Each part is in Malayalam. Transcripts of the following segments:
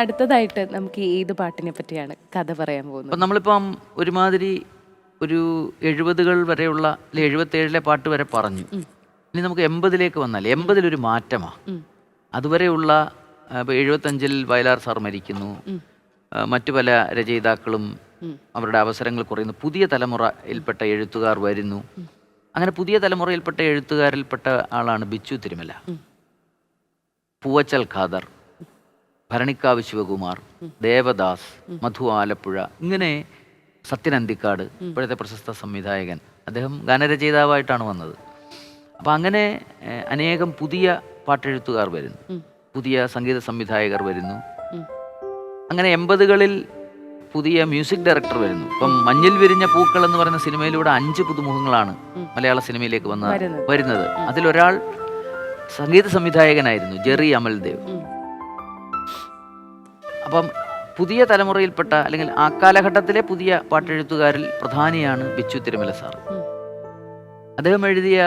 അടുത്തതായിട്ട് നമുക്ക് ഏത് പാട്ടിനെ പറ്റിയാണ് കഥ പറയാൻ പോകുന്നത്? അപ്പം നമ്മളിപ്പം ഒരുമാതിരി ഒരു എഴുപതുകൾ വരെയുള്ള എഴുപത്തേഴിലെ പാട്ട് വരെ പറഞ്ഞു. ഇനി നമുക്ക് എൺപതിലേക്ക് വന്നാൽ എൺപതിലൊരു മാറ്റമാണ്. അതുവരെയുള്ള ഇപ്പൊ എഴുപത്തഞ്ചിൽ വയലാർ സാർ മരിക്കുന്നു. മറ്റു പല രചയിതാക്കളും അവരുടെ അവസരങ്ങൾ കുറയുന്നു. പുതിയ തലമുറയിൽപ്പെട്ട എഴുത്തുകാർ വരുന്നു. അങ്ങനെ പുതിയ തലമുറയിൽപ്പെട്ട എഴുത്തുകാരിൽപ്പെട്ട ആളാണ് ബിച്ചു തിരുമല. പൂവച്ചൽ ഖാദർ ഭരണിക്കാവ് ശിവകുമാർ ദേവദാസ് മധു ആലപ്പുഴ ഇങ്ങനെ സത്യൻ അന്തിക്കാട് ഇപ്പോഴത്തെ പ്രശസ്ത സംവിധായകൻ. അദ്ദേഹം ഗാനരചയിതാവായിട്ടാണ് വന്നത്. അപ്പം അങ്ങനെ അനേകം പുതിയ പാട്ടെഴുത്തുകാർ വരുന്നു. പുതിയ സംഗീത സംവിധായകർ വരുന്നു. അങ്ങനെ എൺപതുകളിൽ പുതിയ മ്യൂസിക് ഡയറക്ടർ വരുന്നു. ഇപ്പം മഞ്ഞിൽ വിരിഞ്ഞ പൂക്കൾ എന്ന് പറയുന്ന സിനിമയിലൂടെ അഞ്ച് പുതുമുഖങ്ങളാണ് മലയാള സിനിമയിലേക്ക് വന്ന വരുന്നത്. അതിലൊരാൾ സംഗീത സംവിധായകനായിരുന്നു ജെറി അമൽദേവ്. അപ്പം പുതിയ തലമുറയിൽപ്പെട്ട അല്ലെങ്കിൽ ആ കാലഘട്ടത്തിലെ പുതിയ പാട്ടെഴുത്തുകാരിൽ പ്രധാനിയാണ് ബിച്ചു തിരുമല സാർ. അദ്ദേഹം എഴുതിയ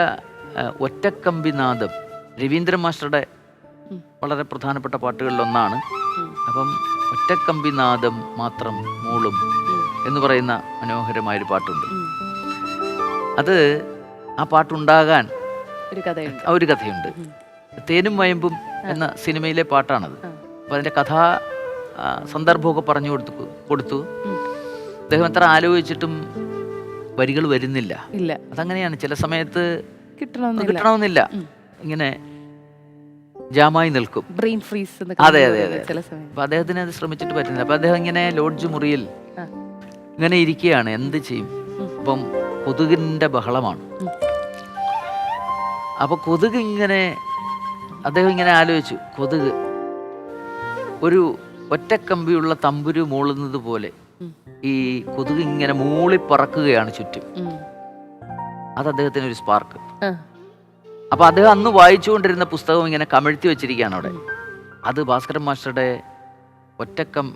ഒറ്റക്കമ്പിനാദം രവീന്ദ്രൻ മാസ്റ്ററുടെ വളരെ പ്രധാനപ്പെട്ട പാട്ടുകളിലൊന്നാണ്. ഉം. ഒറ്റക്കമ്പി നാദം മാത്രം മൂളും എന്ന് പറയുന്ന മനോഹരമായൊരു പാട്ടുണ്ട്. അത് ആ പാട്ടുണ്ടാകാൻ ഒരു കഥയുണ്ട്. ആ ഒരു കഥയുണ്ട്. തേനും വയമ്പും എന്ന സിനിമയിലെ പാട്ടാണത്. അപ്പം അതിന്റെ കഥാ സന്ദർഭമൊക്കെ പറഞ്ഞു കൊടുത്തു കൊടുത്തു. അദ്ദേഹം എത്ര ആലോചിച്ചിട്ടും വരികൾ വരുന്നില്ല. അതങ്ങനെയാണ്. ചില സമയത്ത് കിട്ടണമെന്നില്ല. ഇങ്ങനെ ജാമായി നിൽക്കും. ബ്രെയിൻ ഫ്രീസ് അതെ അതെ അതെ ചില സമയം. അപ്പൊ അദ്ദേഹത്തിന് അത് ശ്രമിച്ചിട്ട് പറ്റുന്നില്ല. അപ്പൊ അദ്ദേഹം ഇങ്ങനെ ലോഡ്ജ് മുറിയിൽ ഇങ്ങനെ ഇരിക്കുകയാണ്. എന്ത് ചെയ്യും. അപ്പം കൊതുകിന്റെ ബഹളമാണ്. അപ്പൊ കൊതുക് ഇങ്ങനെ അദ്ദേഹം ഇങ്ങനെ ആലോചിച്ചു. കൊതുക് ഒരു ഒറ്റക്കമ്പിയുള്ള തമ്പുരു മൂളുന്നത് പോലെ ഈ കൊതുക് ഇങ്ങനെ മൂളിപ്പറക്കുകയാണ് ചുറ്റും. ഉം. അത് അദ്ദേഹത്തിന് ഒരു സ്പാർക്ക് ആ. അപ്പൊ അദ്ദേഹം അന്ന് വായിച്ചുകൊണ്ടിരുന്ന പുസ്തകം ഇങ്ങനെ കമിഴ്ത്തി വെച്ചിരിക്കുകയാണ് അവിടെ. അത് ഭാസ്കരൻ മാസ്റ്ററുടെ ഒറ്റക്കം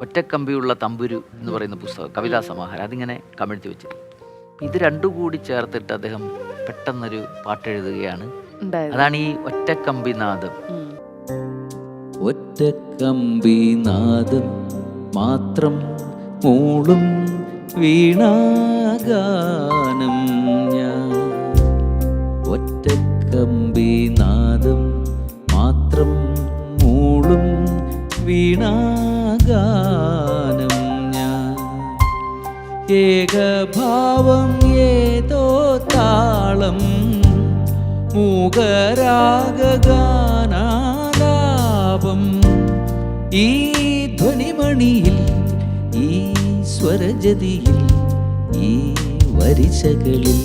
ഒറ്റക്കമ്പിയുള്ള തമ്പുരു എന്ന് പറയുന്ന പുസ്തകം കവിതാ സമാഹാരം അതിങ്ങനെ കമിഴ്ത്തി വെച്ചിരിക്കും ഇത് രണ്ടും കൂടി ചേർത്തിട്ട് അദ്ദേഹം പെട്ടെന്നൊരു പാട്ടെഴുതുകയാണ്. അതാണ് ഈ ഒറ്റക്കമ്പിനാദം. ഒറ്റക്കമ്പിനാദം മാത്രം മൂളും വീണാഗാനം വീണാഗാനം ഞാൻ. ഏകഭാവം ഏതോ താളം മൂകരാഗാനാലാപം ഈ ധ്വനിമണിയിൽ ഈ സ്വരജതിയിൽ ഈ വരിശകളിൽ